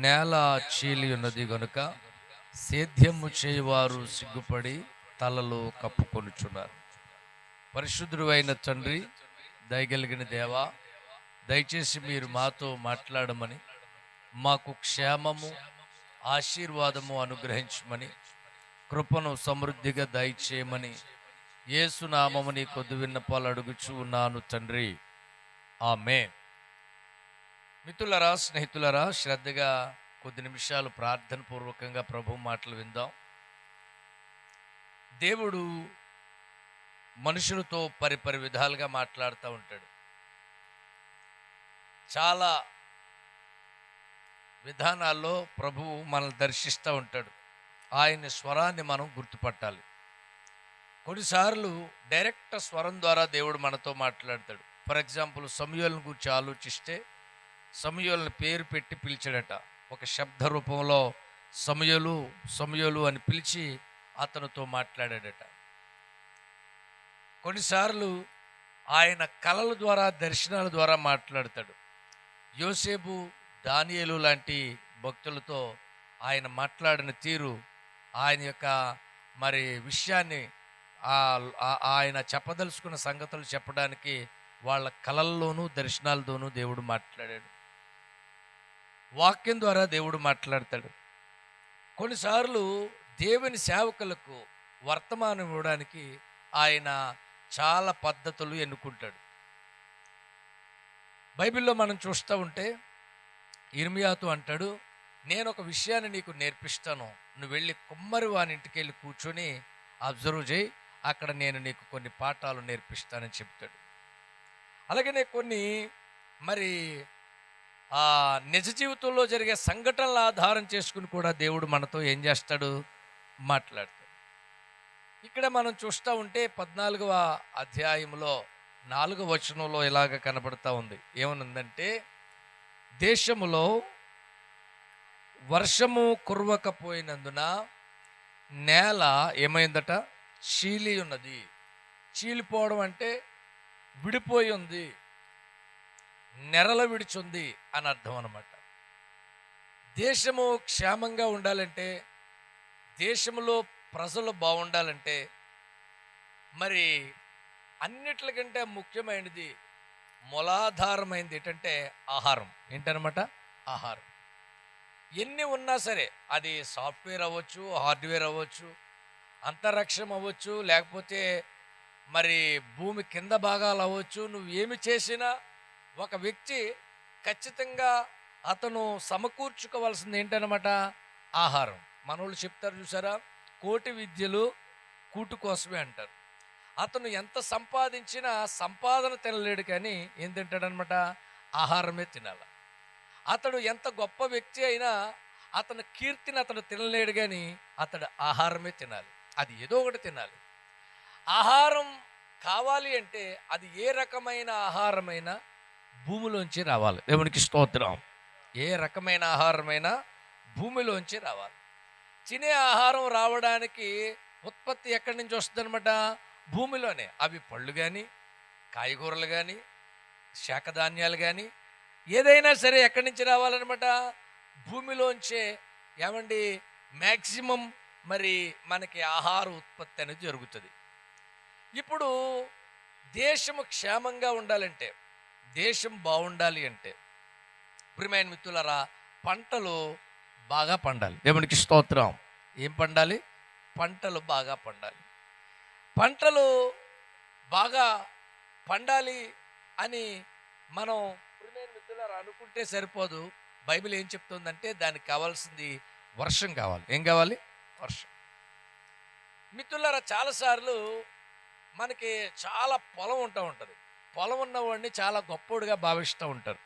నేల చీలి ఉన్నది గనుక సేద్యము చేయవారు సిగ్గుపడి తలలు కప్పుకొనుచున్నారు పరిశుద్ధుడు అయిన తండ్రి దయగలిగిన దేవా దయచేసి మీరు మాతో మాట్లాడమని మాకు క్షేమము ఆశీర్వాదము అనుగ్రహించమని కృపను సమృద్ధిగా దయచేయమని ఏసునామముని కొద్ది విన్నపాలు అడుగుచూ ఉన్నాను తండ్రి. ఆమె మిత్రులరా స్నేహితులరా శ్రద్ధగా కొద్ది నిమిషాలు ప్రార్థన పూర్వకంగా ప్రభు మాటలు విందాం. దేవుడు మనుషులతో పరిపరి విధాలుగా మాట్లాడుతూ ఉంటాడు. చాలా విధానాల్లో ప్రభువు మనల్ని దర్శిస్తూ ఉంటాడు. ఆయన స్వరాన్ని మనం గుర్తుపట్టాలి. కొన్నిసార్లు డైరెక్ట్ స్వరం ద్వారా దేవుడు మనతో మాట్లాడతాడు. ఫర్ ఎగ్జాంపుల్ సమయాలను గురించి ఆలోచిస్తే సమయాలను పేరు పెట్టి పిలిచాడట. ఒక శబ్ద రూపంలో సమయలు సమయలు అని పిలిచి అతనితో మాట్లాడాడట. కొన్నిసార్లు ఆయన కళల ద్వారా దర్శనాల ద్వారా మాట్లాడతాడు. యోసేపు దానియలు లాంటి భక్తులతో ఆయన మాట్లాడిన తీరు ఆయన యొక్క మరి విషయాన్ని ఆ- ఆయన చెప్పదలుచుకున్న సంగతులు చెప్పడానికి వాళ్ళ కళల్లోనూ దర్శనాలతోనూ దేవుడు మాట్లాడాడు. వాక్యం ద్వారా దేవుడు మాట్లాడతాడు. కొన్నిసార్లు దేవుని సేవకులకు వర్తమానం ఇవ్వడానికి ఆయన చాలా పద్ధతులు ఎన్నుకుంటాడు. బైబిల్లో మనం చూస్తూ ఉంటే ఇర్మియాతో అంటాడు నేను ఒక విషయాన్ని నీకు నేర్పిస్తాను. నువ్వు వెళ్ళి కుమ్మరి వాని ఇంటికి వెళ్ళి కూర్చొని అబ్జర్వ్ చేయి. అక్కడ నేను నీకు కొన్ని పాఠాలు నేర్పిస్తానని చెప్తాడు. అలాగనే కొన్ని మరి ఆ నిజ జీవితంలో జరిగే సంఘటనల ఆధారం చేసుకుని కూడా దేవుడు మనతో ఏం చేస్తాడు? మాట్లాడతాడు. ఇక్కడ మనం చూస్తూ ఉంటే పద్నాలుగవ అధ్యాయంలో నాలుగవ వచనంలో ఇలాగ కనబడుతూ ఉంది. ఏమనుందంటే దేశములో వర్షము కురవకపోయినందున నేల ఏమైందట? చీలి ఉన్నది చీలిపోవడం అంటే విడిపోయి ఉంది. నెరల విడిచుంది అని అర్థం అనమాట దేశము క్షేమంగా ఉండాలంటే దేశంలో ప్రజలు బాగుండాలంటే మరి అన్నిట్లకంటే ముఖ్యమైనది మూలాధారమైనది ఏంటంటే ఆహారం. ఏంటనమాట ఆహారం. ఎన్ని ఉన్నా సరే అది సాఫ్ట్వేర్ అవ్వచ్చు హార్డ్వేర్ అవ్వచ్చు అంతరిక్షం అవ్వచ్చు లేకపోతే మరి భూమి కింద భాగాలు అవ్వచ్చు నువ్వు ఏమి చేసినా ఒక వ్యక్తి ఖచ్చితంగా అతను సమకూర్చుకోవాల్సింది ఏంటనమాట ఆహారం. మనోళ్ళు చెప్తారు చూసారా? కోటి విద్యలు కూటు కోసమే అంటారు. అతను ఎంత సంపాదించినా సంపాదన తినలేడు కానీ ఏం తింటాడనమాట ఆహారమే తినాలి. అతడు ఎంత గొప్ప వ్యక్తి అయినా అతని కీర్తిని అతడు తినలేడు కానీ అతడు ఆహారమే తినాలి. అది ఏదో ఒకటి తినాలి. ఆహారం కావాలి అంటే అది ఏ రకమైన ఆహారమైనా భూమిలోంచి రావాలి. దేవునికి స్తోత్రం. ఏ రకమైన ఆహారమైనా భూమిలోంచి రావాలి. తినే ఆహారం రావడానికి ఉత్పత్తి ఎక్కడి నుంచి వస్తుందన్నమాట? భూమిలోనే. అవి పళ్ళు కానీ కాయగూరలు కానీ శాఖధాన్యాలు కానీ ఏదైనా సరే ఎక్కడి నుంచి రావాలన్నమాట? భూమిలోంచే. ఏమండి? మ్యాక్సిమం మరి మనకి ఆహార ఉత్పత్తి అనేది జరుగుతుంది. ఇప్పుడు దేశము క్షేమంగా ఉండాలంటే దేశం బాగుండాలి అంటే ప్రిమైన మిత్రులరా పంటలు బాగా పండాలి. దేవునికి స్తోత్రం. ఏం పండాలి? పంటలు బాగా పండాలి. పంటలు బాగా పండాలి అని మనం ప్రియమైన మిత్రులారా అనుకుంటే సరిపోదు. బైబిల్ ఏం చెప్తుందంటే దానికి కావాల్సింది వర్షం కావాలి. ఏం కావాలి? వర్షం. మిత్రులారా చాలాసార్లు మనకి చాలా పొలం ఉంటూ ఉంటుంది. పొలం ఉన్నవాడిని చాలా గొప్పోడుగా భావిస్తూ ఉంటారు.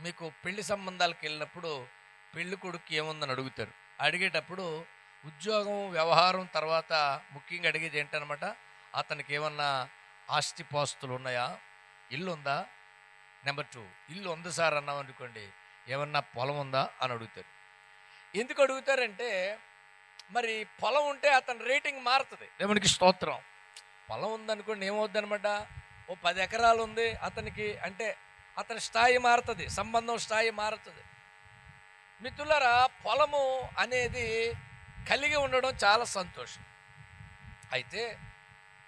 మీకు పెళ్ళి సంబంధాలకు వెళ్ళినప్పుడు పెళ్ళి కొడుకు ఏముందని అడుగుతారు. అడిగేటప్పుడు ఉద్యోగం వ్యవహారం తర్వాత ముఖ్యంగా అడిగేది ఏంటనమాట? అతనికి ఏమన్నా ఆస్తిపాస్తులు ఉన్నాయా? ఇల్లు ఉందా? నెంబర్ టూ ఇల్లు ఉంది సార్ అన్నాం అనుకోండి ఏమన్నా పొలం ఉందా అని అడుగుతారు. ఎందుకు అడుగుతారంటే మరి పొలం ఉంటే అతని రేటింగ్ మారుతుంది. దేవునికి స్తోత్రం. పొలం ఉందనుకోండి ఏమవుద్ది అనమాట? ఓ పది ఎకరాలు ఉంది అతనికి అంటే అతని స్థాయి మారుతుంది సంబంధం స్థాయి మారుతుంది. మిత్రులరా పొలము అనేది కలిగి ఉండడం చాలా సంతోషం. అయితే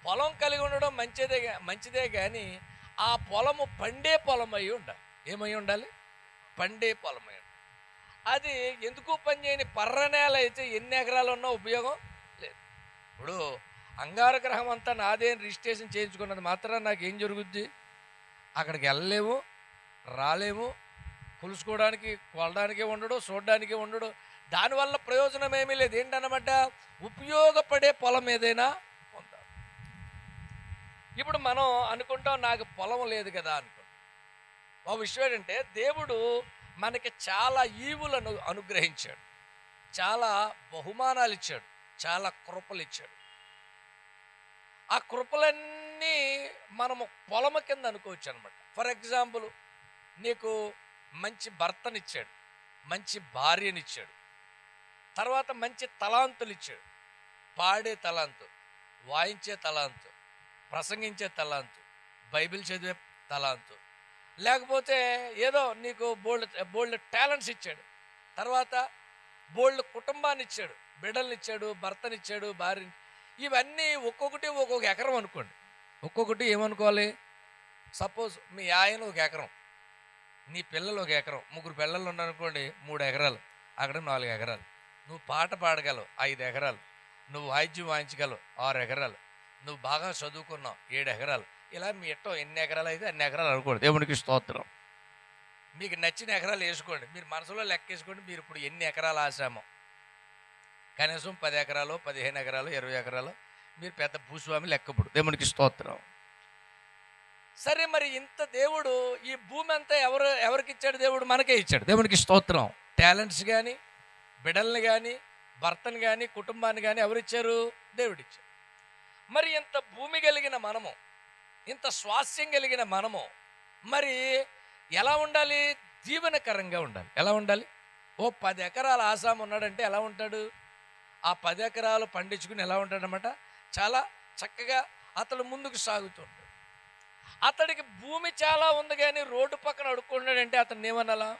పొలం కలిగి ఉండడం మంచిదే మంచిదే కానీ ఆ పొలము పండే పొలం అయి ఉండాలి. ఏమై ఉండాలి? పండే పొలం అయి ఉండాలి. అది ఎందుకు పని చేయని పర్ర నేల అయితే ఎన్ని ఎకరాలు ఉన్నా ఉపయోగం లేదు. ఇప్పుడు అంగార గ్రహం అంతా నాదే రిజిస్ట్రేషన్ చేయించుకున్నది మాత్రం నాకు ఏం జరుగుద్ది? అక్కడికి వెళ్ళలేము రాలేము. కొలుసుకోవడానికి కొలడానికి ఉండడు చూడడానికే ఉండడు. దానివల్ల ప్రయోజనం ఏమీ లేదు. ఏంటనమాట ఉపయోగపడే పొలం ఏదైనా ఉందా ఇప్పుడు మనం అనుకుంటాం నాకు పొలం లేదు కదా అనుకుంటాం. ఒక విషయం ఏంటంటే దేవుడు మనకి చాలా ఈవులను అనుగ్రహించాడు. చాలా బహుమానాలు ఇచ్చాడు చాలా కృపలు ఇచ్చాడు ఆ కృపలన్నీ మనము పొలము కింద అనుకోవచ్చు అనమాట ఫర్ ఎగ్జాంపుల్ నీకు మంచి భర్తనిచ్చాడు మంచి భార్యనిచ్చాడు తర్వాత మంచి తలాంతులు ఇచ్చాడు పాడే తలాంతు వాయించే తలాంతు ప్రసంగించే తలాంతు బైబిల్ చదివే తలాంతు లేకపోతే ఏదో నీకు బోల్డ్ బోల్డ్ టాలెంట్స్ ఇచ్చాడు తర్వాత బోల్డ్ కుటుంబాన్ని ఇచ్చాడు బిడ్డల్నిచ్చాడు భర్తనిచ్చాడు భార్యని ఇవన్నీ ఒక్కొక్కటి ఒక్కొక్క ఎకరం అనుకోండి. ఒక్కొక్కటి ఏమనుకోవాలి? సపోజ్ మీ ఆయన ఒక ఎకరం నీ పిల్లలు ఒక ఎకరం ముగ్గురు పిల్లలు ఉన్నారనుకోండి మూడు ఎకరాలు అక్కడ నాలుగు ఎకరాలు. నువ్వు పాట పాడగలవు ఐదు ఎకరాలు. నువ్వు వాయిద్యం వాయించగలవు ఆరు ఎకరాలు. నువ్వు బాగా చదువుకున్నావు ఏడు ఎకరాలు. ఇలా మీ ఇట్టం ఎన్ని ఎకరాలు అయితే అన్ని ఎకరాలు అనుకోండి. దేవునికి స్తోత్రం. మీకు నచ్చిన ఎకరాలు వేసుకోండి. మీరు మనసులో లెక్క వేసుకోండి మీరు ఇప్పుడు ఎన్ని ఎకరాలు ఆశామో. కనీసం పది ఎకరాలు పదిహేను ఎకరాలు ఇరవై ఎకరాలు మీరు పెద్ద భూస్వామి లెక్కప్పుడు దేవునికి స్తోత్రం. సరే మరి ఇంత దేవుడు ఈ భూమి అంతా ఎవరు ఎవరికి ఇచ్చాడు దేవుడు? మనకే ఇచ్చాడు. దేవునికి స్తోత్రం. టాలెంట్స్ కానీ బిడల్ని కానీ భర్తను కానీ కుటుంబాన్ని కానీ ఎవరిచ్చారు దేవుడిచ్చారు మరి ఇంత భూమి కలిగిన మనము ఇంత స్వాస్థ్యం కలిగిన మనము మరి ఎలా ఉండాలి? జీవనకరంగా ఉండాలి. ఎలా ఉండాలి? ఓ పది ఎకరాల ఆసాం ఉన్నాడంటే ఎలా ఉంటాడు? ఆ పది ఎకరాలు పండించుకుని ఎలా ఉంటాడనమాట? చాలా చక్కగా అతడు ముందుకు సాగుతుంటాడు అతడికి భూమి చాలా ఉంది కానీ రోడ్డు పక్కన అడుక్కున్నాడంటే అతను ఏమనాలా?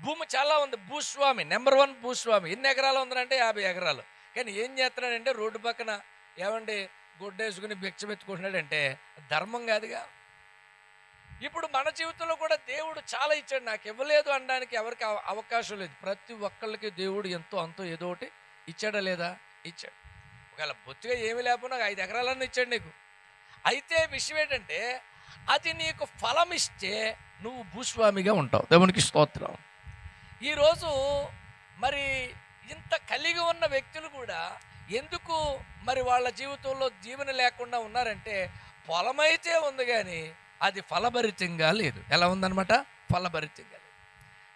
భూమి చాలా ఉంది. భూస్వామి నెంబర్ వన్ భూస్వామి. ఎన్ని ఎకరాలు ఉందంటే యాభై ఎకరాలు. కానీ ఏం చేస్తున్నాడంటే రోడ్డు పక్కన ఏమండి గుడ్డేసుకుని భిక్షమెత్తుకుంటున్నాడంటే ధర్మం కాదుగా. ఇప్పుడు మన జీవితంలో కూడా దేవుడు చాలా ఇచ్చాడు. నాకు ఇవ్వలేదు అనడానికి ఎవరికి అవకాశం లేదు. ప్రతి ఒక్కళ్ళకి దేవుడు ఎంతో అంతో ఏదో ఒకటి ఇచ్చాడా లేదా? ఇచ్చాడు. ఒకవేళ బొత్తిగా ఏమీ లేకపోయినా ఒక ఐదు ఎకరాలన్నీ ఇచ్చాడు నీకు. అయితే విషయం ఏంటంటే అది నీకు ఫలం ఇస్తే నువ్వు భూస్వామిగా ఉంటావు. దేవునికి స్తోత్రం. ఈరోజు మరి ఇంత కలిగి ఉన్న వ్యక్తులు కూడా ఎందుకు మరి వాళ్ళ జీవితంలో జీవన లేకుండా ఉన్నారంటే పొలమైతే ఉంది కానీ అది ఫలభరితంగా లేదు. ఎలా ఉందనమాట ఫలభరితంగా లేదు.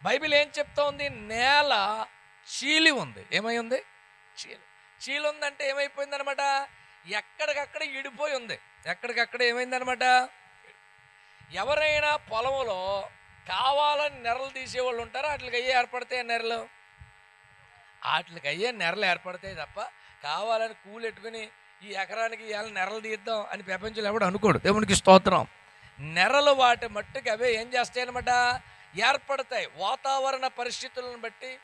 బైబిల్ ఏం చెప్తా ఉంది? నేల చీలి ఉంది. ఏమై ఉంది? చీలి. చీలి ఉందంటే ఏమైపోయిందనమాట ఎక్కడికక్కడ ఇడిపోయి ఉంది. ఎక్కడికక్కడ ఏమైందనమాట ఎవరైనా పొలంలో కావాలని నెరలు తీసేవాళ్ళు ఉంటారో? వాటికి అయ్యే ఏర్పడతాయి నెరలు? వాటికి అయ్యే నెరలు ఏర్పడతాయి తప్ప కావాలని కూలెట్టుకుని ఈ ఎకరానికి ఇవాళ నెరలు తీద్దాం అని ప్రపంచంలో ఎవడు అనుకోడు. దేవునికి స్తోత్రం. నెరలు వాటి మట్టుకు అవే ఏం చేస్తాయి అనమాట ఏర్పడతాయి. వాతావరణ పరిస్థితులను బట్టి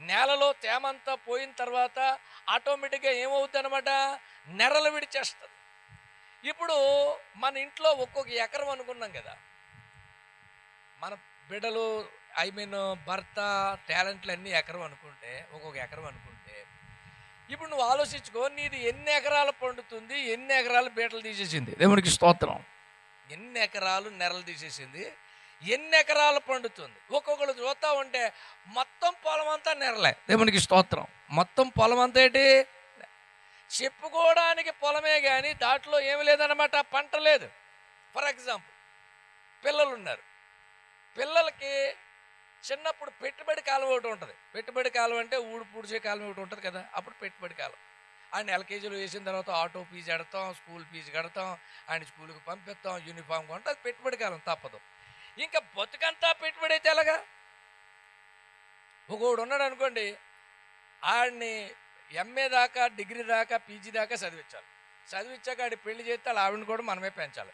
నేలలో తేమంతా పోయిన తర్వాత ఆటోమేటిక్గా ఏమవుతుంది అనమాట నెరలు విడిచేస్తుంది. ఇప్పుడు మన ఇంట్లో ఒక్కొక్క ఎకరం అనుకున్నాం కదా. మన బిడ్డలు ఐ మీన్ భర్త టాలెంట్లు అన్నీ ఎకరం అనుకుంటే ఒక్కొక్క ఎకరం అనుకుంటే ఇప్పుడు నువ్వు ఆలోచించుకో నీది ఎన్ని ఎకరాలు పండుతుంది ఎన్ని ఎకరాలు బీటలు తీసేసింది? దేవునికి స్తోత్రం. ఎన్ని ఎకరాలు నెరలు తీసేసింది? ఎన్ని ఎకరాలు పండుతుంది? ఒక్కొక్కరు చూస్తా ఉంటే మొత్తం పొలం అంతా నెరలే. దేవునికి స్తోత్రం. మొత్తం పొలం అంతా ఏంటి? చెప్పుకోవడానికి పొలమే కానీ దాంట్లో ఏమి లేదనమాట పంట లేదు. ఫర్ ఎగ్జాంపుల్ పిల్లలు ఉన్నారు పిల్లలకి చిన్నప్పుడు పెట్టుబడి కాలం ఒకటి ఉంటుంది. పెట్టుబడి కాలం అంటే ఊడు పూడ్చే కాలం ఒకటి ఉంటుంది కదా? అప్పుడు పెట్టుబడి కాలం ఆయన ఎల్కేజీలో వేసిన తర్వాత ఆటో ఫీజు కడతాం స్కూల్ ఫీజు కడతాం ఆయన స్కూల్కి పంపిస్తాం యూనిఫామ్ కొంటే. అది పెట్టుబడి కాలం తప్పదు. ఇంకా బతుకంతా పెట్టుబడి అయితే ఎలాగా? ఒకడు ఉన్నాడు అనుకోండి ఆడిని ఎంఏ దాకా డిగ్రీ దాకా పీజీ దాకా చదివించాలి. చదివించాక ఆడి పెళ్ళి చేస్తే వాళ్ళ ఆవిడని కూడా మనమే పెంచాలి.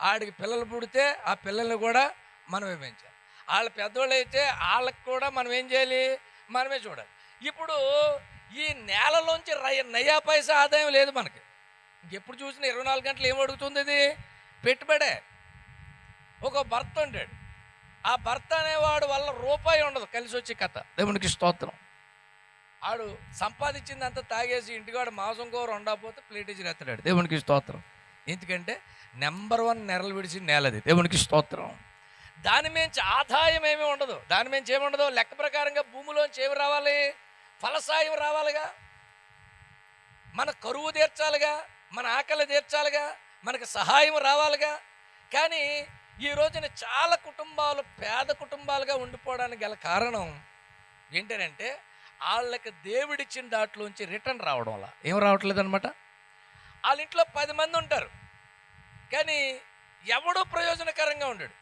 ఆడికి పిల్లలు పుడితే ఆ పిల్లల్ని కూడా మనమే పెంచాలి. వాళ్ళ పెద్దవాళ్ళు అయితే వాళ్ళకి కూడా మనం ఏం చేయాలి? మనమే చూడాలి. ఇప్పుడు ఈ నేలలోంచి రయ నయా పైసా ఆదాయం లేదు మనకి. ఎప్పుడు చూసినా ఇరవై నాలుగు గంటలు ఏం అడుగుతుంది ఇది? పెట్టుబడే. ఒక భర్త ఉంటాడు ఆ భర్త అనేవాడు వల్ల రూపాయి ఉండదు కలిసి వచ్చే కథ. దేవునికి స్తోత్రం. ఆడు సంపాదించిందంతా తాగేసి ఇంటికాడు మాంసం కూర ఉండకపోతే ప్లేట్ ఇచ్చి దేవునికి స్తోత్రం. ఎందుకంటే నెంబర్ వన్ నెరలు విడిచి నేలది. దేవునికి స్తోత్రం. దాని మించి ఆదాయం ఏమీ ఉండదు. దాని మించి ఏమి ఉండదు లెక్క ప్రకారంగా భూమిలోంచి ఏమి రావాలి? ఫలసాయం రావాలిగా? మన కరువు తీర్చాలిగా? మన ఆకలి తీర్చాలిగా? మనకు సహాయం రావాలిగా? కానీ ఈ రోజున చాలా కుటుంబాలు పేద కుటుంబాలుగా ఉండిపోవడానికి గల కారణం ఏంటంటే వాళ్ళకి దేవుడిచ్చిన దాంట్లోంచి రిటర్న్ రావడం వల్ల. ఏం రావట్లేదు అనమాట వాళ్ళ ఇంట్లో పది మంది ఉంటారు. కానీ ఎవడో ప్రయోజనకరంగా ఉండడు.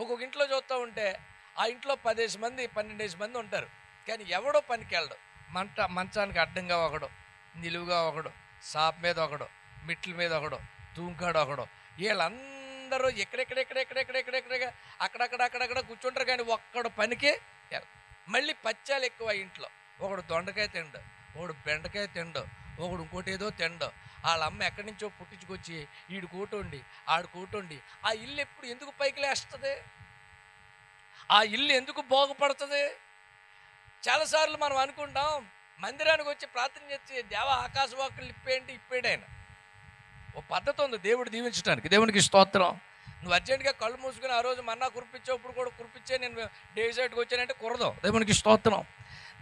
ఒక్కొక్క ఇంట్లో చూస్తూ ఉంటే ఆ ఇంట్లో పదేసి మంది పన్నెండేసి మంది ఉంటారు. కానీ ఎవడో పనికి వెళ్ళడు మంట మంచానికి అడ్డంగా ఒకడు నిలువుగా ఒకడు సాప్ మీద ఒకడు మిట్ల మీద ఒకడు తూంకాడు ఒకడు. వీళ్ళందరూ ఎక్కడెక్కడెక్కడెక్కడెక్కడెక్కడ అక్కడక్కడ అక్కడక్కడ కూర్చుంటారు కానీ ఒక్కడు పనికి మళ్ళీ పచ్చాలు ఎక్కువ ఇంట్లో ఒకడు దొండకాయ తిండు ఒకడు బెండకాయ తిండు ఒకడు ఇంకోటి ఏదో తిండు వాళ్ళ అమ్మ ఎక్కడి నుంచో పుట్టించుకొచ్చి ఈడు కూటుండి ఆడు కూటుండి ఆ ఇల్లు ఎప్పుడు ఎందుకు పైకి లేస్తుంది ఆ ఇల్లు ఎందుకు బాగుపడుతుంది చాలాసార్లు మనం అనుకుంటాం మందిరానికి వచ్చి ప్రార్థన చేసి దేవ ఆకాశవాకులు ఇప్పేంటి ఇప్పేడు ఆయన. ఓ పద్ధతి ఉంది దేవుడు దీవించడానికి దేవునికి స్తోత్రం. నువ్వు అర్జెంటుగా కళ్ళు మూసుకుని ఆ రోజు మన్నా కురిపించేప్పుడు కూడా కురిపించే నేను డేసైడ్కి వచ్చానంటే కురదు. దేవునికి స్తోత్రం.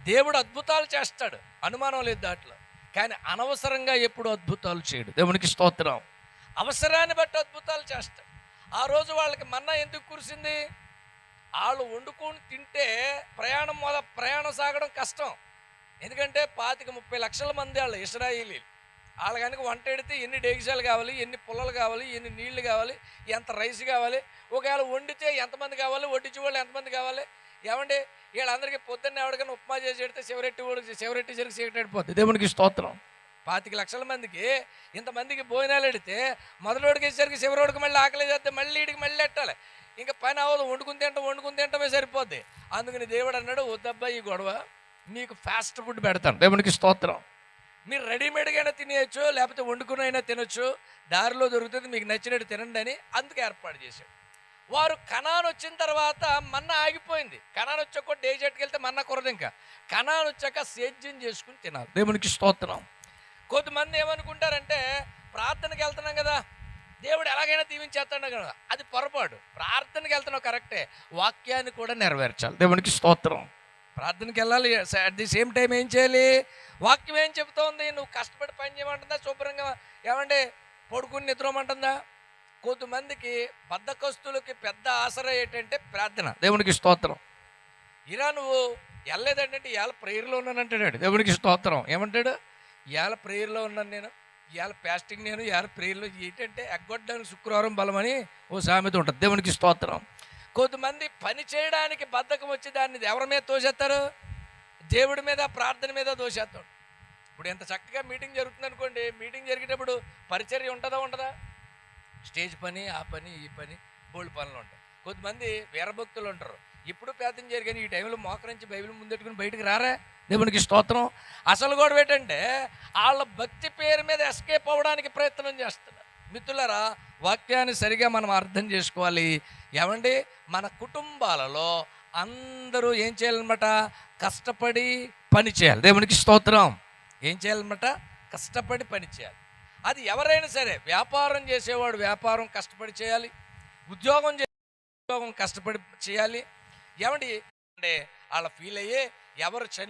దేవుడు అద్భుతాలు చేస్తాడు. అనుమానం లేదు దాంట్లో. కానీ అనవసరంగా ఎప్పుడు అద్భుతాలు చేయడు. దేవునికి స్తోత్రం. అవసరాన్ని బట్టి అద్భుతాలు చేస్తాడు. ఆ రోజు వాళ్ళకి మన్నా ఎందుకు కురిసింది? వాళ్ళు వండుకొని తింటే ప్రయాణం మొద ప్రయాణం సాగడం కష్టం. ఎందుకంటే పాతిక ముప్పై లక్షల మంది వాళ్ళు ఇస్రాయిలీ వాళ్ళ కనుక వంట ఎడితే ఎన్ని డేగిసాలు కావాలి ఎన్ని పుల్లలు కావాలి ఎన్ని నీళ్ళు కావాలి ఎంత రైస్ కావాలి ఒకవేళ వండితే ఎంతమంది కావాలి వడ్డించే వాళ్ళు ఎంతమంది కావాలి ఏమండి? వీళ్ళందరికీ పొద్దున్న ఎవరికైనా ఉప్మా చేసి పెడితే చివరెట్టి వాడికి చివరెట్టి జరిగి చీకటి పోతుంది దేవునికి స్తోత్రం. పాతిక లక్షల మందికి ఇంతమందికి భోజనాలు ఎడితే మొదలోడికి వేసేసరికి చివరోడికి మళ్ళీ ఆకలి చేస్తే మళ్ళీ వీడికి మళ్ళీ ఎట్టాలి? ఇంకా పని అవ్వదు వండుకుని తింటాం వండుకుని తింటమే సరిపోద్ది. అందుకని దేవుడు అన్నాడు వద్దబ్బా ఈ గొడవ మీకు ఫాస్ట్ ఫుడ్ పెడతాను. దేవునికి స్తోత్రం. మీరు రెడీమేడ్గా తినేయచ్చు లేకపోతే వండుకుని అయినా తినొచ్చు. దారిలో దొరుకుతుంది మీకు నచ్చినట్టు తినండి అని అందుకు ఏర్పాటు చేశాడు. వారు కణాన్ వచ్చిన తర్వాత మన్న ఆగిపోయింది. కణాన్ వచ్చాక డేజెట్కి వెళ్తే మన్న కురదు ఇంకా. కణాన్ వచ్చాక సేద్యం చేసుకుని తినాలి. దేవునికి స్తోత్రం. కొంతమంది ఏమనుకుంటారంటే ప్రార్థనకి వెళ్తున్నాం కదా దేవుడు ఎలాగైనా దీవించేస్తాడు కదా. అది పొరపాటు. ప్రార్థనకి వెళ్తున్నావు కరెక్టే. వాక్యాన్ని కూడా నెరవేర్చాలి. దేవునికి స్తోత్రం. ప్రార్థనకి వెళ్ళాలి. అట్ ది సేమ్ టైం ఏం చేయాలి? వాక్యం ఏం చెబుతోంది? నువ్వు కష్టపడి పని చేయమంటుందా? శుభ్రంగా ఏమంటే పడుకుని నిద్రమంటుందా కొంతమందికి బద్దకస్తులకి పెద్ద ఆసరా ఏంటంటే ప్రార్థన. దేవునికి స్తోత్రం. ఇలా నువ్వు వెళ్ళలేదంటే ఇవాళ ప్రేయర్లో ఉన్నానంటాడు దేవునికి స్తోత్రం. ఏమంటాడు? ఇవాళ ప్రేయర్లో ఉన్నాను నేను. ఇవాళ ఫాస్టింగ్ నేను ఇవాళ ప్రేయర్లో ఏంటంటే ఎగ్గొట్టడానికి శుక్రవారం బలమని ఓ సామెత ఉంటుంది. దేవునికి స్తోత్రం. కొంతమంది పని చేయడానికి బద్ధకం వచ్చి దాన్ని ఎవరి మీద తోసేస్తారు? దేవుడి మీద ప్రార్థన మీద దోసేస్తాడు ఇప్పుడు ఎంత చక్కగా మీటింగ్ జరుగుతుంది అనుకోండి. మీటింగ్ జరిగేటప్పుడు పరిచర్య ఉంటుందా ఉండదా? స్టేజ్ పని ఆ పని ఈ పని బోల్డ్ పనులు ఉంటాయి. కొంతమంది వీరభక్తులు ఉంటారు. ఇప్పుడు పేదం జరిగాని ఈ టైంలో మోకరించి బైబిల్ ముందెట్టుకుని బయటికి రారా? దేవునికి స్తోత్రం. అసలు కూడా ఏంటంటే వాళ్ళ భక్తి పేరు మీద ఎస్కేప్ అవ్వడానికి ప్రయత్నం చేస్తున్నారు. మిత్రులరా వాక్యాన్ని సరిగా మనం అర్థం చేసుకోవాలి. ఏమండి? మన కుటుంబాలలో అందరూ ఏం చేయాలన్నమాట? కష్టపడి పని చేయాలి. దేవునికి స్తోత్రం. ఏం చేయాలన్నమాట? కష్టపడి పని చేయాలి. అది ఎవరైనా సరే వ్యాపారం చేసేవాడు వ్యాపారం కష్టపడి చేయాలి. ఉద్యోగం చే ఉద్యోగం కష్టపడి చేయాలి. ఏమండి? అంటే వాళ్ళ ఫీల్ అయ్యి ఎవరు చని